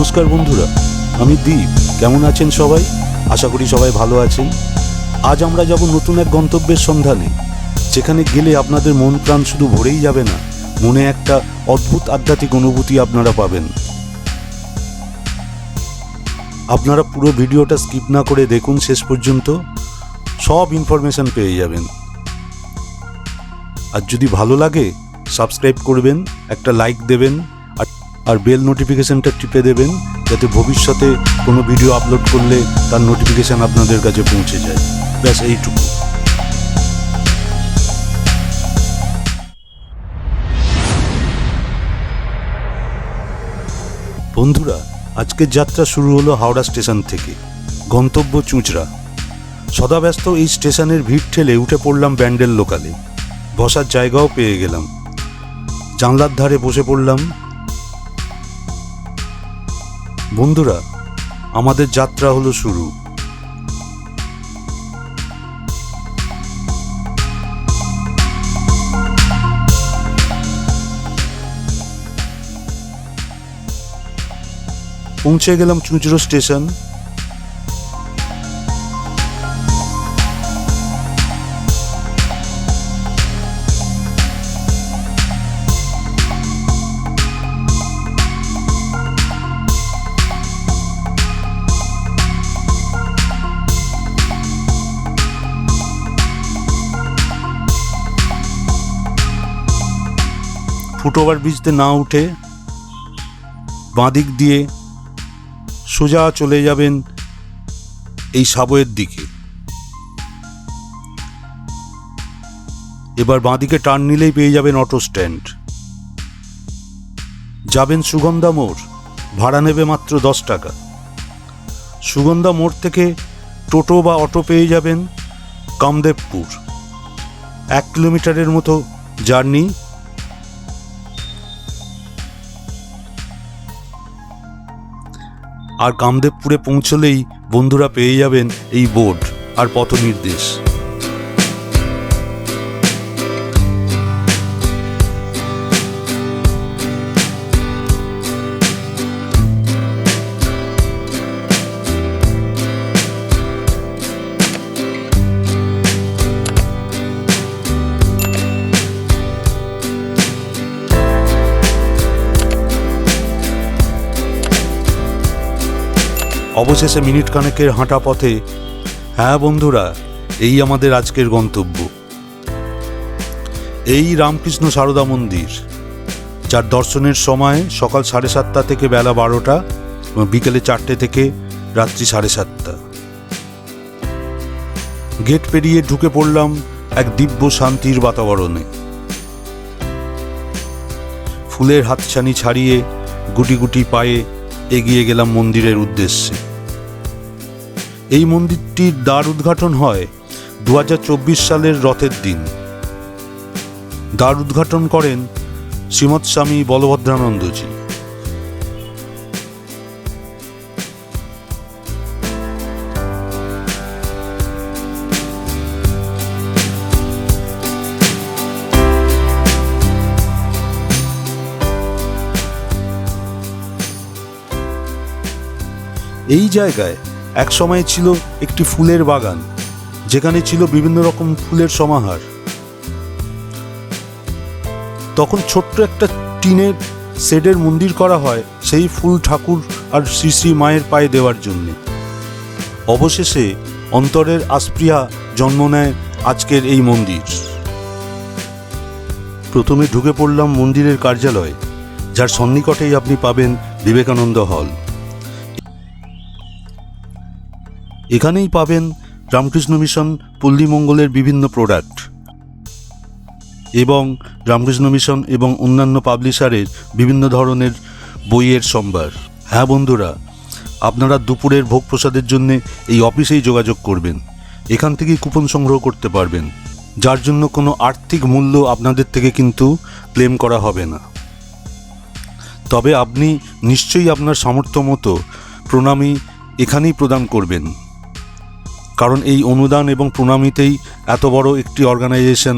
নমস্কার বন্ধুরা, আমি দীপ। কেমন আছেন সবাই? আশা করি সবাই ভালো আছেন। আজ আমরা যাব নতুন এক গন্তব্যের সন্ধানে, যেখানে গেলে আপনাদের মন প্রাণ শুধু ভরেই যাবে না, মনে একটা অদ্ভুত আধ্যাত্মিক অনুভূতি আপনারা পাবেন। আপনারা পুরো ভিডিওটা স্কিপ না করে দেখুন শেষ পর্যন্ত, সব ইনফরমেশন পেয়ে যাবেন। আর যদি ভালো লাগে, সাবস্ক্রাইব করবেন, একটা লাইক দেবেন আর বেল নোটিফিকেশনটা টিপে দেবেন, যাতে ভবিষ্যতে কোনো ভিডিও আপলোড করলে তার নোটিফিকেশন আপনাদের কাছে পৌঁছে যায়। ব্যাস, এইটুকু। বন্ধুরা, আজকের যাত্রা শুরু হলো হাওড়া স্টেশন থেকে। গন্তব্য চুঁচড়া। সদাব্যস্ত এই স্টেশনের ভিড় ঠেলে উঠে পড়লাম ব্যান্ডেল লোকালে। বসার জায়গাও পেয়ে গেলাম। জানলার ধারে বসে পড়লাম। বন্ধুরা আমাদের যাত্রা হলো শুরু। পৌঁছে গেলাম চুঁচড়ো স্টেশন। ফুটওভার ব্রিজতে না উঠে বাঁদিক দিয়ে সোজা চলে যাবেন এই সাবয়ের দিকে। এবার বাঁদিকে টার্ন নিলেই পেয়ে যাবেন অটো স্ট্যান্ড। যাবেন সুগন্ধা মোড়, ভাড়া নেবে মাত্র দশ টাকা। সুগন্ধা মোড় থেকে টোটো বা অটো পেয়ে যাবেন কামদেবপুর। এক কিলোমিটারের মতো জার্নি আর কামদেবপুরে পৌঁছলেই বন্ধুরা পেয়ে যাবেন এই বোর্ড আর পথ নির্দেশ অবশেষে মিনিট খানেকের হাঁটা পথে হ্যাঁ বন্ধুরা, এই আমাদের আজকের গন্তব্য। এই রামকৃষ্ণ সারদা মন্দির, যার দর্শনের সময় সকাল সাড়ে সাতটা থেকে বেলা বারোটা বিকেলে চারটে থেকে রাত্রি সাড়ে সাতটা। গেট পেরিয়ে ঢুকে পড়লাম এক দিব্য শান্তির বাতাবরণে। ফুলের হাতছানি ছাড়িয়ে গুটি গুটি পায়ে এগিয়ে গেলাম মন্দিরের উদ্দেশ্যে। এই মন্দিরটির দ্বার উদ্ঘাটন হয় দু হাজার চব্বিশ সালের রথের দিন। দ্বার উদ্ঘাটন করেন শ্রীমৎ স্বামী বলভদ্রানন্দজি। এই জায়গায় এক সময় ছিল একটি ফুলের বাগান, যেখানে ছিল বিভিন্ন রকম ফুলের সমাহার। তখন ছোট্ট একটা টিনের শেডের মন্দির করা হয় সেই ফুল ঠাকুর আর শ্রী শ্রী মায়ের পায়ে দেওয়ার জন্য। অবশেষে অন্তরের আসপ্রিয়া জন্ম নেয় আজকের এই মন্দির। প্রথমে ঢুকে পড়লাম মন্দিরের কার্যালয়, যার সন্নিকটেই আপনি পাবেন বিবেকানন্দ হল। এখানেই পাবেন রামকৃষ্ণ মিশন পল্লীমঙ্গলের বিভিন্ন প্রোডাক্ট। এবং রামকৃষ্ণ মিশন এবং অন্যান্য পাবলিশারের বিভিন্ন ধরনের বইয়ের সম্ভার। হ্যাঁ বন্ধুরা, আপনারা দুপুরের ভোগ প্রসাদের জন্য এই অফিসেই যোগাযোগ করবেন। এখান থেকেই কুপন সংগ্রহ করতে পারবেন। যার জন্য কোনো আর্থিক মূল্য আপনাদের থেকে কিন্তু ক্লেম করা হবে না। তবে আপনি নিশ্চয়ই আপনার সামর্থ্য মতো প্রণামী এখানেই প্রদান করবেন। কারণ এই অনুদান এবং প্রণামীতেই এত বড় একটি অর্গানাইজেশন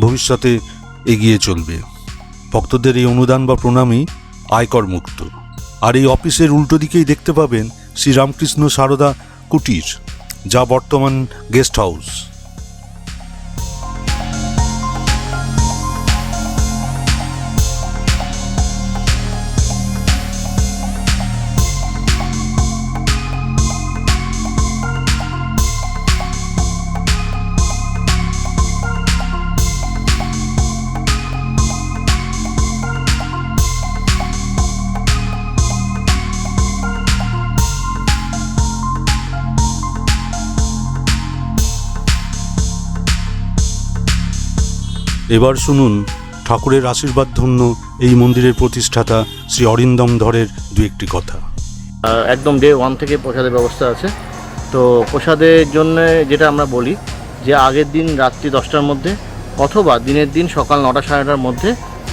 ভবিষ্যতে এগিয়ে চলবে। ভক্তদের এই অনুদান বা প্রণামী আয়কর মুক্ত। আর এই অফিসের উল্টো দিকেই দেখতে পাবেন শ্রীরামকৃষ্ণ সারদা কুটির, যা বর্তমান গেস্ট হাউস। এবার শুনুন, ঠাকুরের আশীর্বাদ ধন্য এই মন্দিরের প্রতিষ্ঠাতা শ্রী অরিন্দম ধরের দু একটি কথা। একদম ডে ওয়ান থেকে প্রসাদের ব্যবস্থা আছে। তো প্রসাদের জন্য যেটা আমরা বলি যে আগের দিন রাত্রি দশটার মধ্যে অথবা দিনের দিন সকাল নটা সাড়ে নটার মধ্যে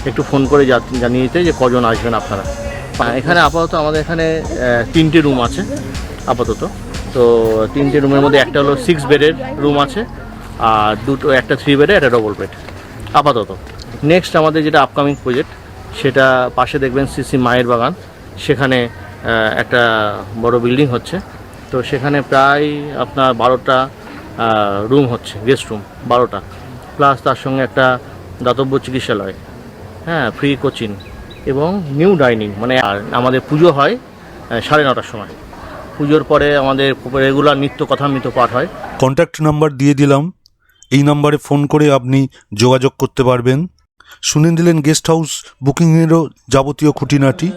একটু ফোন করে জানিয়ে দিতে যে কজন আসবেন আপনারা। এখানে আপাতত আমাদের এখানে তিনটে রুম আছে, আপাতত। তো তিনটে রুমের মধ্যে একটা হলো সিক্স বেডের রুম আছে, আর দুটো, একটা থ্রি বেডে একটা ডবল বেড আপাতত। নেক্সট আমাদের যেটা আপকামিং প্রজেক্ট সেটা পাশে দেখবেন সিসি মায়ের বাগান। সেখানে একটা বড় বিল্ডিং হচ্ছে। তো সেখানে প্রায় আপনার বারোটা রুম হচ্ছে গেস্ট রুম বারোটা। প্লাস তার সঙ্গে একটা দাতব্য চিকিৎসালয় হ্যাঁ ফ্রি কোচিং এবং নিউ ডাইনিং মানে আর আমাদের পুজো হয় সাড়ে নটার সময়। পুজোর পরে আমাদের রেগুলার নিত্য কথামৃত পাঠ হয়। কন্ট্যাক্ট নাম্বার দিয়ে দিলাম। এই নম্বরে ফোন করে আপনি যোগাযোগ করতে পারবেন। শুনে দিলেন গেস্ট হাউস বুকিংয়েরও যাবতীয় খুঁটিনাটি।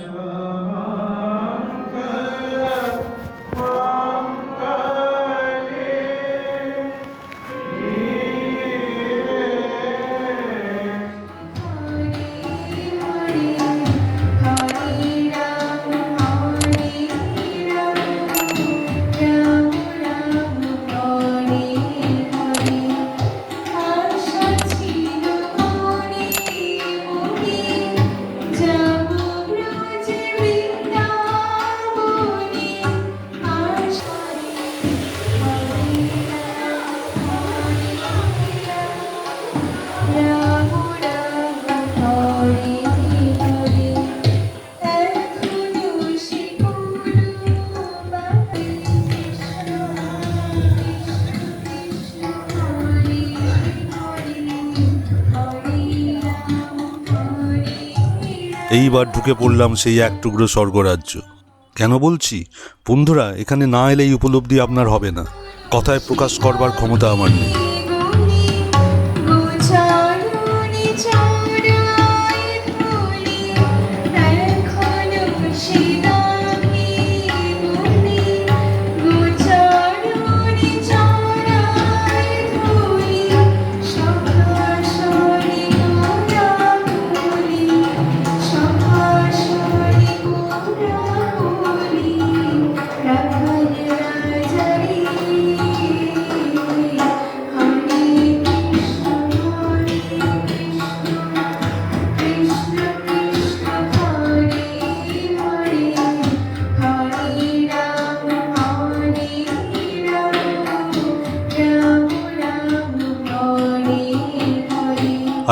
এইবার ঢুকে পড়লাম সেই এক টুকরো স্বর্গরাজ্য। কেন বলছি? বন্ধুরা, এখানে না এলেই উপলব্ধি আপনার হবে না। কথায় প্রকাশ করবার ক্ষমতা আমার নেই।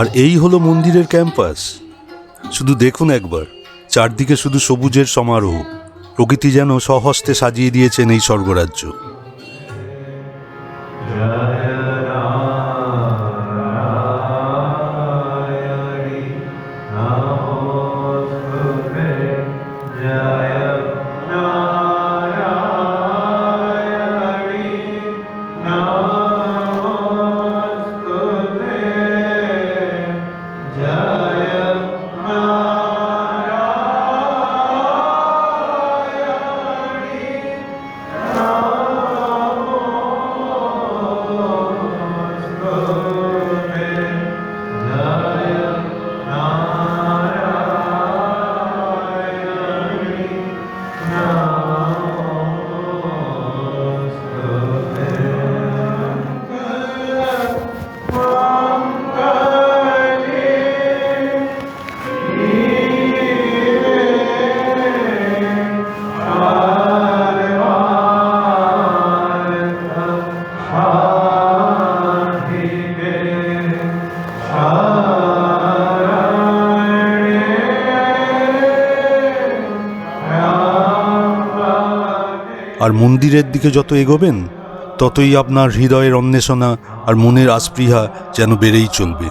আর এই হলো মন্দিরের ক্যাম্পাস। শুধু দেখুন একবার, চারদিকে শুধু সবুজের সমারোহ, প্রকৃতি যেন সহস্তে সাজিয়ে দিয়েছেন এই স্বর্গরাজ্য। আর মন্দিরের দিকে যত এগোবেন, ততই আপনার হৃদয়ের অন্বেষণা আর মনের আস্পৃহা যেন বেড়েই চলবে।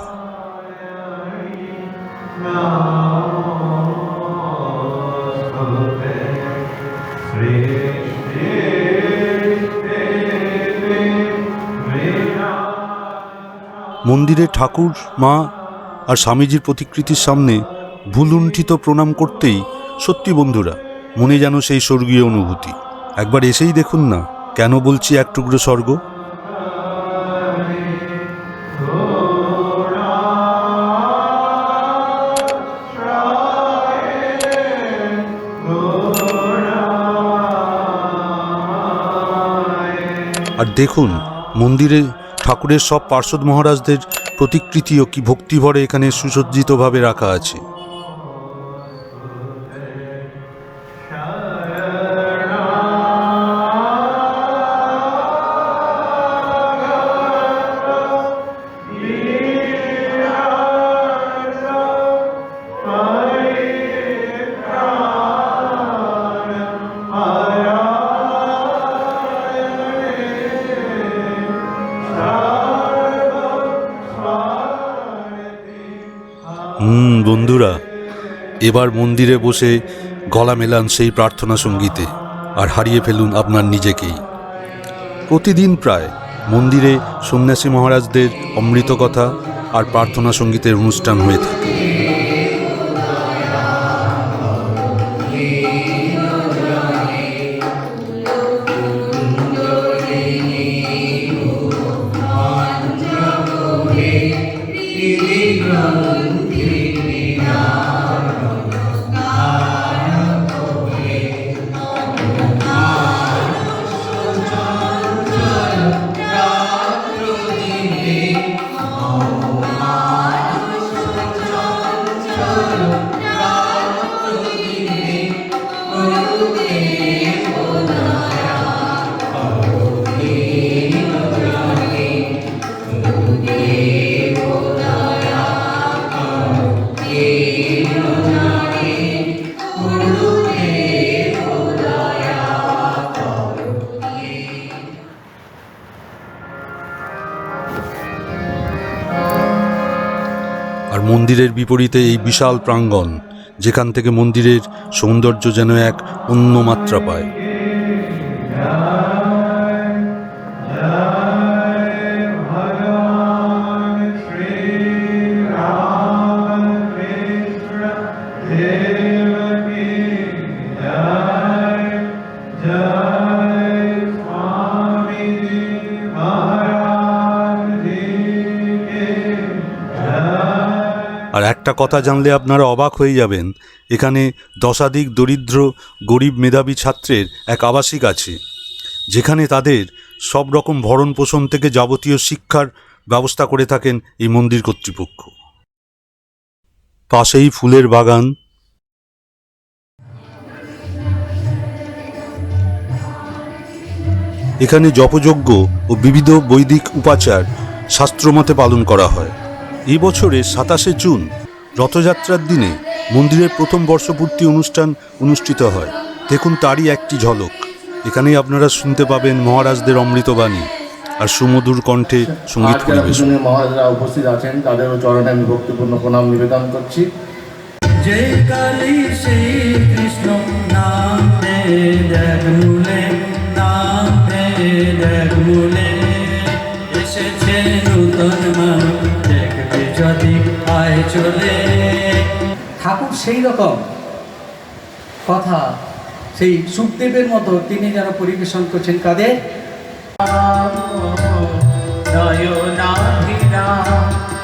মন্দিরে ঠাকুর, মা আর স্বামীজির প্রতিকৃতির সামনে ভুলুণ্ঠিত প্রণাম করতেই সত্যি বন্ধুরা, মনে যেন সেই স্বর্গীয় অনুভূতি। একবার এসেই দেখুন না, কেন বলছি এক টুকরো স্বর্গ? আর দেখুন, মন্দিরে ঠাকুরের সব পার্শ্বদ মহারাজদের প্রতিকৃতিও কি ভক্তিভরে এখানে সুসজ্জিতভাবে রাখা আছে। এবার মন্দিরে বসে গলা মেলান সেই প্রার্থনা সঙ্গীতে আর হারিয়ে ফেলুন আপনার নিজেকেই। প্রতিদিন প্রায় মন্দিরে সন্ন্যাসী মহারাজদের অমৃত কথা আর প্রার্থনা সঙ্গীতের অনুষ্ঠান হয়ে থাকে। মন্দিরের বিপরীতে এই বিশাল প্রাঙ্গণ যেখান থেকে মন্দিরের সৌন্দর্য যেন এক অন্য মাত্রা পায়। একটা কথা জানলে আপনারা অবাক হয়ে যাবেন। এখানে দশাধিক দরিদ্র, গরিব মেধাবী ছাত্রের এক আবাসিক আছে, যেখানে তাদের সব রকম ভরণ পোষণ থেকে যাবতীয় শিক্ষার ব্যবস্থা করে থাকেন এই মন্দির কর্তৃপক্ষ। পাশেই ফুলের বাগান। এখানে জপযজ্ঞ ও বিবিধ বৈদিক উপাচার শাস্ত্রমতে পালন করা হয়। এই বছরের সাতাশে জুন রথযাত্রার দিনে মন্দিরের প্রথম বর্ষপূর্তি অনুষ্ঠান অনুষ্ঠিত হয়। দেখুন তারই একটি ঝলক। এখানেই আপনারা শুনতে পাবেন মহারাজদের অমৃতবাণী আর সুমধুর কণ্ঠে সংগীত পরিবেশন। মহারাজরা উপস্থিত আছেন তাদেরও চরণে আমি ভক্তিপূর্ণ প্রণাম নিবেদন করছি। যে কালী শ্রী কৃষ্ণ নাম দে দেখ নাম দে দেখ এসেছে নূতন দেখবে যদি আয় চলে। ঠাকুর সেই রকম কথা সেই সুখদেবের মতো তিনি যেন পরিবেশন করছেন কাদের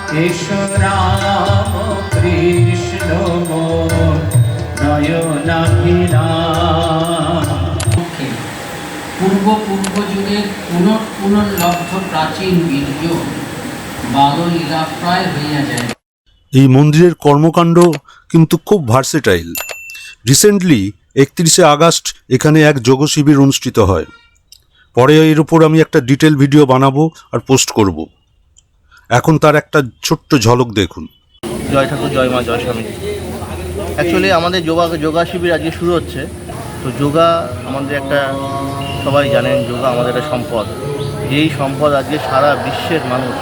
কৃষ্ণ পূর্ব পূর্ব যুগের পুনঃ পুনর্লব্ধ প্রাচীন বীর্য বাললীলা প্রায় হইয়া যায়। এই মন্দিরের কর্মকাণ্ড কিন্তু খুব ভার্সেটাইল রিসেন্টলি একত্রিশে আগস্ট এখানে এক যোগ শিবির অনুষ্ঠিত হয়। পরে এর উপর আমি একটা ডিটেল ভিডিও বানাবো আর পোস্ট করব। এখন তার একটা ছোট্ট ঝলক দেখুন। জয় ঠাকুর, জয় মা, জয় স্বামী। অ্যাকচুয়ালি আমাদের যোগা যোগা শিবির আজকে শুরু হচ্ছে। তো যোগা আমাদের একটা, সবাই জানেন যোগা আমাদের একটা সম্পদ। যেই সম্পদ আজকে সারা বিশ্বের মানুষ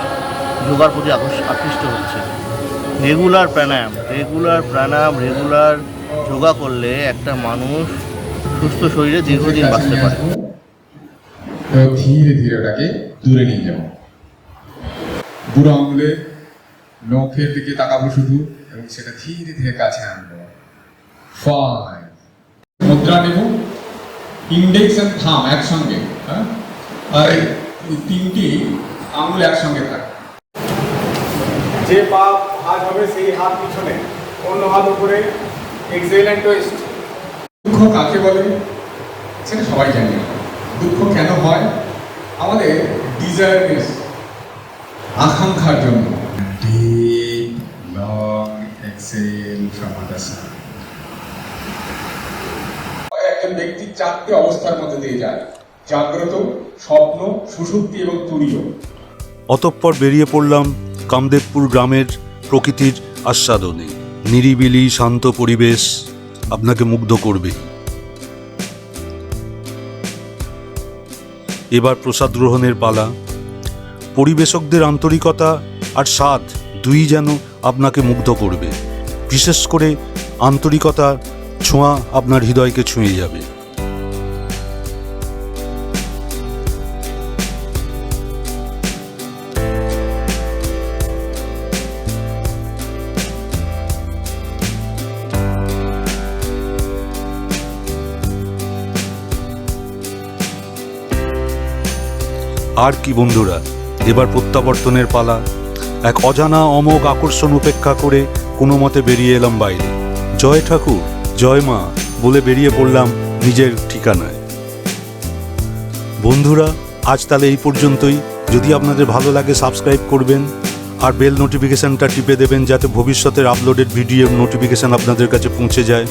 যোগার প্রতি আকৃষ্ট হচ্ছে। Regular pranayama regular pranayama regular yoga করলে একটা মানুষ সুস্থ শরীরে দীর্ঘদিন বাঁচতে পারে। ধীরে ধীরে ওটাকে দূরে নিয়ে যাব বুড়ো আঙুলে নখের দিকে তাকাবো শুধু এবং সেটা ধীরে ধীরে কাছে আনব। ফাইভ মুদ্রা নেব। ইন্ডেক্স এন্ড থাম একসঙ্গে হ্যাঁ? আর এই তিনটি আঙুল একসঙ্গে থাকে। যে পা হাত হবে সেই হাত পিছনে। অন্য হাত উপরে এক্সেল অ্যান্ড দুঃখ কাকে বলে? সেটা সবাই জানি। দুঃখ কেন হয়? আমাদের ডিজায়ারনেস আকাঙ্ক্ষার জন্য। ফ্রম আন্ডারস্ট্যান্ড একজন ব্যক্তি চারটি অবস্থার মধ্যে দিয়ে যায়। জাগ্রত, স্বপ্ন সুষুপ্তি এবং তুরীয়। অতঃপর বেরিয়ে পড়লাম কামদেবপুর গ্রামের প্রকৃতির আস্বাদনে। নিরিবিলি, শান্ত পরিবেশ আপনাকে মুগ্ধ করবে। এবার প্রসাদ গ্রহণের পালা। পরিবেশকদের আন্তরিকতা আর স্বাদ দুই যেন আপনাকে মুগ্ধ করবে। বিশেষ করে আন্তরিকতার ছোঁয়া আপনার হৃদয়কে ছুঁয়ে যাবে। আর কি বন্ধুরা, এবার প্রত্যাবর্তনের পালা। এক অজানা অমোঘ আকর্ষণ উপেক্ষা করে কোনো মতে বেরিয়ে এলাম বাইরে। জয় ঠাকুর, জয় মা বলে বেরিয়ে পড়লাম নিজের ঠিকানায়। বন্ধুরা, আজ তাহলে এই পর্যন্তই। যদি আপনাদের ভালো লাগে সাবস্ক্রাইব করবেন, আর বেল নোটিফিকেশানটা টিপে দেবেন যাতে ভবিষ্যতের আপলোডেড ভিডিওর নোটিফিকেশান আপনাদের কাছে পৌঁছে যায়।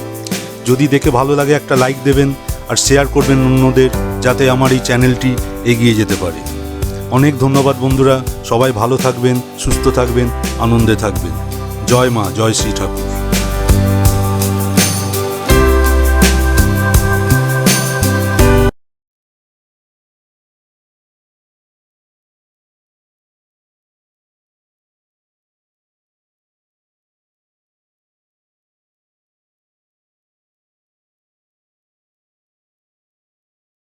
যদি দেখে ভালো লাগে একটা লাইক দেবেন, আর শেয়ার করবেন অন্যদের, যাতে আমার এই চ্যানেলটি এগিয়ে যেতে পারে। অনেক ধন্যবাদ বন্ধুরা। সবাই ভালো থাকবেন, সুস্থ থাকবেন, আনন্দে থাকবেন। জয় মা, জয় শ্রী ঠাকুর।